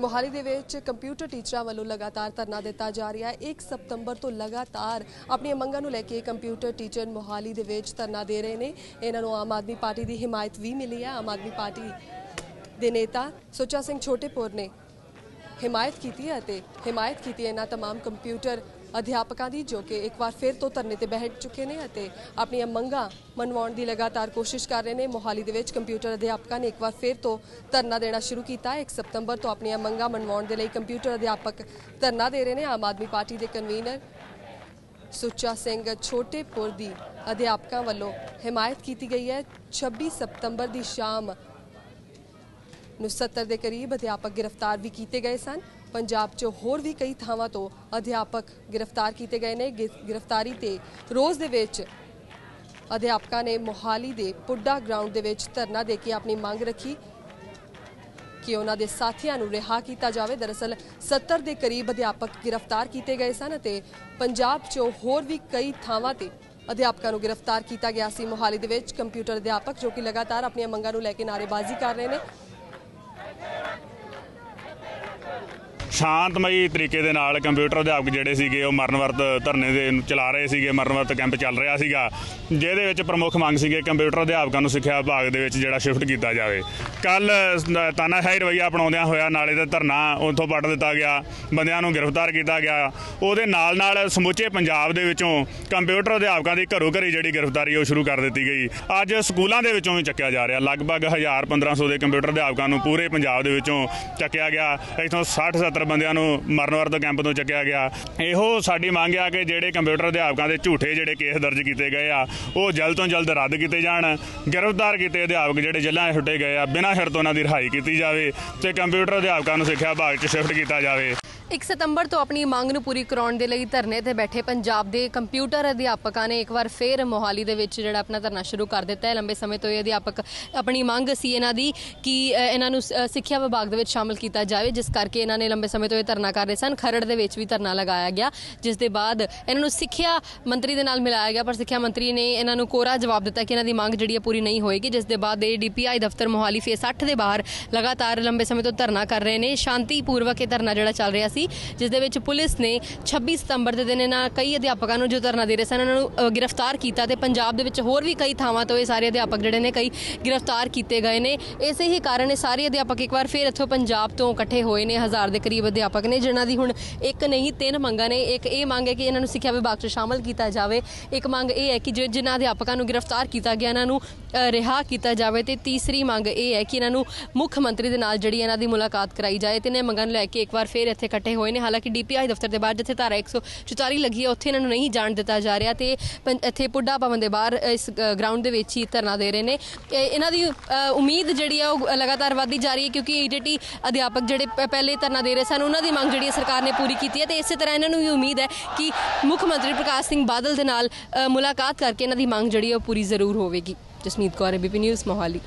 ਮੋਹਾਲੀ ਦੇ ਵਿੱਚ ਕੰਪਿਊਟਰ ਟੀਚਰਾਂ ਵੱਲੋਂ ਲਗਾਤਾਰ ਧਰਨਾ ਦਿੱਤਾ ਜਾ ਰਿਹਾ ਹੈ। 1 ਸਤੰਬਰ ਤੋਂ ਲਗਾਤਾਰ ਆਪਣੀਆਂ ਮੰਗਾਂ ਨੂੰ ਲੈ ਕੇ ਕੰਪਿਊਟਰ ਟੀਚਰ ਮੋਹਾਲੀ ਦੇ ਵਿੱਚ ਧਰਨਾ ਦੇ ਰਹੇ ਨੇ। ਇਹਨਾਂ ਨੂੰ ਆਮ ਆਦਮੀ ਪਾਰਟੀ ਦੀ ਹਮਾਇਤ ਵੀ ਮਿਲੀ ਹੈ। ਆਮ ਆਦਮੀ ਪਾਰਟੀ ਦੇ ਨੇਤਾ ਸੁੱਚਾ ਸਿੰਘ ਛੋਟੇਪੁਰ ਨੇ ਹਮਾਇਤ ਕੀਤੀ ਹੈ ਅਤੇ ਹਮਾਇਤ ਕੀਤੀ ਹੈ ਇਹਨਾਂ तमाम ਕੰਪਿਊਟਰ ਅਧਿਆਪਕਾਂ ਦੀ ਜੋ ਕਿ ਇੱਕ ਵਾਰ ਫਿਰ ਤੋਂ ਧਰਨੇ ਤੇ ਬੈਠ ਚੁੱਕੇ ਨੇ ਅਤੇ ਆਪਣੀਆਂ ਮੰਗਾਂ ਮਨਵਾਉਣ ਦੀ ਲਗਾਤਾਰ ਕੋਸ਼ਿਸ਼ ਕਰ ਰਹੇ ਨੇ ਮੋਹਾਲੀ ਦੇ ਵਿੱਚ ਕੰਪਿਊਟਰ ਅਧਿਆਪਕਾਂ ਨੇ ਇੱਕ ਵਾਰ ਫਿਰ ਤੋਂ ਧਰਨਾ ਦੇਣਾ ਸ਼ੁਰੂ ਕੀਤਾ ਹੈ 1 ਸਤੰਬਰ ਤੋਂ ਆਪਣੀਆਂ ਮੰਗਾਂ ਮਨਵਾਉਣ ਦੇ ਲਈ ਕੰਪਿਊਟਰ ਅਧਿਆਪਕ ਧਰਨਾ ਦੇ ਰਹੇ ਨੇ ਆਮ ਆਦਮੀ ਪਾਰਟੀ ਦੇ ਕਨਵੀਨਰ ਸੁੱਚਾ ਸਿੰਘ ਛੋਟੇਪੁਰ ਦੀ ਅਧਿਆਪਕਾਂ ਵੱਲੋਂ ਹਮਾਇਤ ਕੀਤੀ ਗਈ ਹੈ 26 ਸਤੰਬਰ ਦੀ ਸ਼ਾਮ ਨੂੰ 70 ਦੇ ਕਰੀਬ ਅਧਿਆਪਕ ਗ੍ਰਿਫਤਾਰ ਵੀ ਕੀਤੇ ਗਏ ਸਨ। ਪੰਜਾਬ 'ਚ ਹੋਰ ਵੀ ਕਈ ਥਾਵਾਂ ਤੋਂ ਅਧਿਆਪਕ ਗ੍ਰਿਫਤਾਰ ਕੀਤੇ ਗਏ ਨੇ। ਗ੍ਰਿਫਤਾਰੀ ਤੇ ਰੋਜ਼ ਦੇ ਵਿੱਚ ਅਧਿਆਪਕਾਂ ਨੇ ਮੋਹਾਲੀ ਦੇ ਪੁੱਡਾ ਗਰਾਊਂਡ ਦੇ ਵਿੱਚ ਧਰਨਾ ਦੇ ਕੇ ਆਪਣੀ ਮੰਗ ਰੱਖੀ ਕਿ ਉਹਨਾਂ ਦੇ ਸਾਥੀਆਂ ਨੂੰ ਰਿਹਾ ਕੀਤਾ ਜਾਵੇ। ਦਰਅਸਲ 70 ਦੇ ਕਰੀਬ ਅਧਿਆਪਕ ਗ੍ਰਿਫਤਾਰ ਕੀਤੇ ਗਏ ਸਨ ਅਤੇ ਪੰਜਾਬ 'ਚੋਂ ਹੋਰ ਵੀ ਕਈ ਥਾਵਾਂ ਤੇ ਅਧਿਆਪਕਾਂ ਨੂੰ ਗ੍ਰਿਫਤਾਰ ਕੀਤਾ ਗਿਆ ਸੀ। ਮੋਹਾਲੀ ਦੇ ਵਿੱਚ ਕੰਪਿਊਟਰ ਅਧਿਆਪਕ ਜੋ ਕਿ ਲਗਾਤਾਰ ਆਪਣੀਆਂ ਮੰਗਾਂ ਨੂੰ ਲੈ ਕੇ ਨਾਅਰੇਬਾਜ਼ੀ ਕਰ ਰਹੇ ਨੇ। ਸ਼ਾਂਤਮਈ ਤਰੀਕੇ ਦੇ ਨਾਲ ਕੰਪਿਊਟਰ ਅਧਿਆਪਕ ਜਿਹੜੇ ਸੀਗੇ ਉਹ ਮਰਨ ਵਰਤ ਧਰਨੇ ਦੇ ਚਲਾ ਰਹੇ ਸੀਗੇ ਮਰਨ ਵਰਤ ਕੈਂਪ ਚੱਲ ਰਿਹਾ ਸੀਗਾ। ਜਿਹਦੇ ਵਿੱਚ ਪ੍ਰਮੁੱਖ ਮੰਗ ਸੀਗੇ ਕੰਪਿਊਟਰ ਅਧਿਆਪਕਾਂ ਨੂੰ ਸਿੱਖਿਆ ਵਿਭਾਗ ਦੇ ਵਿੱਚ ਜਿਹੜਾ ਸ਼ਿਫਟ ਕੀਤਾ ਜਾਵੇ। ਕੱਲ ਤਾਨਾਸ਼ਾਹੀ ਰਵਈਆ ਅਪਣਾਉਂਦਿਆਂ ਹੋਇਆ ਨਾਲੇ ਦਾ ਧਰਨਾ ਉੱਥੋਂ ਪੱਟ ਦਿੱਤਾ ਗਿਆ। ਬੰਦਿਆਂ ਨੂੰ ਗ੍ਰਿਫਤਾਰ ਕੀਤਾ ਗਿਆ। ਉਹਦੇ ਨਾਲ ਨਾਲ ਸਮੁੱਚੇ ਪੰਜਾਬ ਦੇ ਵਿੱਚੋਂ ਕੰਪਿਊਟਰ ਅਧਿਆਪਕਾਂ ਦੀ ਘਰੋ ਘਰੀ ਜਿਹੜੀ ਗ੍ਰਿਫਤਾਰੀ ਉਹ ਸ਼ੁਰੂ ਕਰ ਦਿੱਤੀ ਗਈ। ਅੱਜ ਸਕੂਲਾਂ ਦੇ ਵਿੱਚੋਂ ਵੀ ਚੱਕਿਆ ਜਾ ਰਿਹਾ। ਲਗਭਗ 1000 1500 ਦੇ ਕੰਪਿਊਟਰ ਅਧਿਆਪਕਾਂ ਨੂੰ ਪੂਰੇ ਪੰਜਾਬ ਦੇ ਵਿੱਚੋਂ ਚੱਕਿਆ ਗਿਆ। ਇਥੋਂ 60 70 ਬੰਦਿਆਂ ਨੂੰ ਮਰਨ ਵਰਤ ਕੈਂਪ ਤੋਂ ਚੱਕਿਆ ਗਿਆ। ਇਹੋ ਸਾਡੀ ਮੰਗ ਆ ਕਿ ਜਿਹੜੇ ਕੰਪਿਊਟਰ ਅਧਿਆਪਕਾਂ ਦੇ ਝੂਠੇ ਜਿਹੜੇ ਕੇਸ ਦਰਜ ਕੀਤੇ ਗਏ ਆ, ਉਹ ਜਲਦ ਤੋਂ ਜਲਦ ਰੱਦ ਕੀਤੇ ਜਾਣ। ਗ੍ਰਿਫਤਾਰ ਕੀਤੇ ਅਧਿਆਪਕ ਜਿਹੜੇ ਜੇਲ੍ਹਾਂ 'ਚ ਸੁੱਟੇ ਗਏ ਆ, ਬਿਨਾਂ ਸ਼ਰਤ ਉਹਨਾਂ ਦੀ ਰਿਹਾਈ ਕੀਤੀ ਜਾਵੇ ਤੇ ਕੰਪਿਊਟਰ ਅਧਿਆਪਕਾਂ ਨੂੰ ਸਿੱਖਿਆ ਵਿਭਾਗ 'ਚ ਸ਼ਿਫਟ ਕੀਤਾ ਜਾਵੇ। 1 ਸਤੰਬਰ ਤੋਂ ਆਪਣੀ ਮੰਗ ਨੂੰ ਪੂਰੀ ਕਰਾਉਣ ਦੇ ਲਈ ਧਰਨੇ ਤੇ ਬੈਠੇ ਪੰਜਾਬ ਦੇ ਕੰਪਿਊਟਰ ਅਧਿਆਪਕਾਂ ਨੇ ਇੱਕ ਵਾਰ ਫੇਰ ਮੋਹਾਲੀ ਦੇ ਵਿੱਚ ਜਿਹੜਾ ਆਪਣਾ ਧਰਨਾ ਸ਼ੁਰੂ ਕਰ ਦਿੱਤਾ ਹੈ। ਲੰਬੇ ਸਮੇਂ ਤੋਂ ਇਹ ਅਧਿਆਪਕ ਆਪਣੀ ਮੰਗ ਸੀ ਇਹਨਾਂ ਦੀ ਕਿ ਇਹਨਾਂ ਨੂੰ ਸਿੱਖਿਆ ਵਿਭਾਗ ਦੇ ਵਿੱਚ ਸ਼ਾਮਲ ਕੀਤਾ ਜਾਵੇ, ਜਿਸ ਕਰਕੇ ਇਹਨਾਂ ਨੇ ਲੰਬੇ ਸਮੇਂ ਤੋਂ ਇਹ ਧਰਨਾ ਕਰ ਰਹੇ ਸਨ। ਖਰੜ ਦੇ ਵਿੱਚ ਵੀ ਧਰਨਾ ਲਗਾਇਆ ਗਿਆ, ਜਿਸ ਦੇ ਬਾਅਦ ਇਹਨਾਂ ਨੂੰ ਸਿੱਖਿਆ ਮੰਤਰੀ ਦੇ ਨਾਲ ਮਿਲਾਇਆ ਗਿਆ, ਪਰ ਸਿੱਖਿਆ ਮੰਤਰੀ ਨੇ ਇਹਨਾਂ ਨੂੰ ਕੋਰਾ ਜਵਾਬ ਦਿੱਤਾ ਕਿ ਇਹਨਾਂ ਦੀ ਮੰਗ ਜਿਹੜੀ ਹੈ ਪੂਰੀ ਨਹੀਂ ਹੋਏਗੀ, ਜਿਸ ਦੇ ਬਾਅਦ ਇਹ ਡੀਪੀਆਈ ਦਫ਼ਤਰ ਮੋਹਾਲੀ ਫੇਸ 8 ਦੇ ਬਾਹਰ ਲਗਾਤਾਰ ਲੰਬੇ ਸਮੇਂ ਤੋਂ ਧਰਨਾ ਕਰ ਰਹੇ ਨੇ। ਸ਼ਾਂਤੀਪੂਰਵਕ ਇਹ ਧਰਨਾ ਜਿਹੜਾ ਚੱਲ ਰਿਹਾ ਸੀ ਜਿਸ ਦੇ ਵਿੱਚ ਪੁਲਿਸ ਨੇ 26 ਸਤੰਬਰ ਦੇ ਦਿਨ ਇਹਨਾਂ ਕਈ ਅਧਿਆਪਕਾਂ ਨੂੰ ਜੋ ਧਰਨਾ ਦੇ ਰਹੇ ਸਨ ਉਹਨਾਂ ਨੂੰ ਗ੍ਰਿਫਤਾਰ ਕੀਤਾ ਤੇ ਪੰਜਾਬ ਦੇ ਵਿੱਚ ਹੋਰ ਵੀ ਕਈ ਥਾਵਾਂ ਤੋਂ ਇਹ ਸਾਰੇ ਅਧਿਆਪਕ ਜਿਹੜੇ ਨੇ ਕਈ ਗ੍ਰਿਫਤਾਰ ਕੀਤੇ ਗਏ ਨੇ। ਇਸੇ ਹੀ ਕਾਰਨ ਇਹ ਸਾਰੇ ਅਧਿਆਪਕ ਇੱਕ ਵਾਰ ਫਿਰ ਇੱਥੋਂ ਪੰਜਾਬ ਤੋਂ ਇਕੱਠੇ ਹੋਏ ਨੇ ਹਜ਼ਾਰ ਦੇ ਕਰੀਬ ਅਧਿਆਪਕ ਨੇ ਜਿਨ੍ਹਾਂ ਦੀ ਹੁਣ ਇੱਕ ਨਹੀਂ ਤਿੰਨ ਮੰਗਾਂ ਨੇ। ਇੱਕ ਇਹ ਮੰਗ ਹੈ ਕਿ ਇਹਨਾਂ ਨੂੰ ਸਿੱਖਿਆ ਵਿਭਾਗ 'ਚ ਸ਼ਾਮਲ ਕੀਤਾ ਜਾਵੇ। ਇੱਕ ਮੰਗ ਇਹ ਹੈ ਕਿ ਜੋ ਜਿਨ੍ਹਾਂ ਅਧਿਆਪਕਾਂ ਨੂੰ ਗ੍ਰਿਫਤਾਰ ਕੀਤਾ ਗਿਆ ਇਹਨਾਂ ਨੂੰ ਅ, ਰਿਹਾ ਕੀਤਾ ਜਾਵੇ ਤੇ ਤੀਸਰੀ ਮੰਗ ਇਹ ਹੈ ਕਿ ਇਹਨਾਂ ਨੂੰ ਮੁੱਖ ਮੰਤਰੀ ਦੇ ਨਾਲ ਜਿਹੜੀ ਇਹਨਾਂ ਦੀ ਮੁਲਾਕਾਤ ਕਰਾਈ ਜਾਏ ਤਿੰਨੇ ਮੰਗਾਂ ਨੂੰ ਲੈ ਕੇ ਇੱਕ ਵਾਰ ਫਿਰ ਇੱਥੇ ਇਕੱਠੇ ਹੋਏ ਨੇ। ਹਾਲਾਂਕਿ ਡੀਪੀਆਈ ਦਫ਼ਤਰ ਦੇ ਬਾਹਰ ਜਿੱਥੇ ਧਾਰਾ 144 ਲੱਗੀ ਹੈ, ਉੱਥੇ ਇਹਨਾਂ ਨੂੰ ਨਹੀਂ ਜਾਣ ਦਿੱਤਾ ਜਾ ਰਿਹਾ ਤੇ ਇੱਥੇ ਪੁੱਡਾ ਭਵਨ ਦੇ ਬਾਹਰ ਇਸ ਗਰਾਊਂਡ ਦੇ ਵਿੱਚ ਹੀ ਧਰਨਾ ਦੇ ਰਹੇ ਨੇ। ਇਹਨਾਂ ਦੀ ਉਮੀਦ ਜਿਹੜੀ ਆ, ਉਹ ਲਗਾਤਾਰ ਵਧਦੀ ਜਾ ਰਹੀ ਹੈ ਕਿਉਂਕਿ ਈਡੀਟੀ ਅਧਿਆਪਕ ਜਿਹੜੇ ਪਹਿਲੇ ਧਰਨਾ ਦੇ ਰਹੇ ਸਨ, ਉਹਨਾਂ ਦੀ ਮੰਗ ਜਿਹੜੀ ਹੈ ਸਰਕਾਰ ਨੇ ਪੂਰੀ ਕੀਤੀ ਹੈ ਤੇ ਇਸੇ ਤਰ੍ਹਾਂ ਇਹਨਾਂ ਨੂੰ ਵੀ ਉਮੀਦ ਹੈ ਕਿ ਮੁੱਖ ਮੰਤਰੀ ਪ੍ਰਕਾਸ਼ ਸਿੰਘ ਬਾਦਲ ਦੇ ਨਾਲ ਮੁਲਾਕਾਤ ਕਰਕੇ ਇਹਨਾਂ ਦੀ ਮੰਗ ਜਿਹੜੀ ਹੈ ਉਹ ਪੂਰੀ ਜ਼ਰੂਰ ਹੋਵੇਗੀ। Jasmeet Kaur BP news Mohali.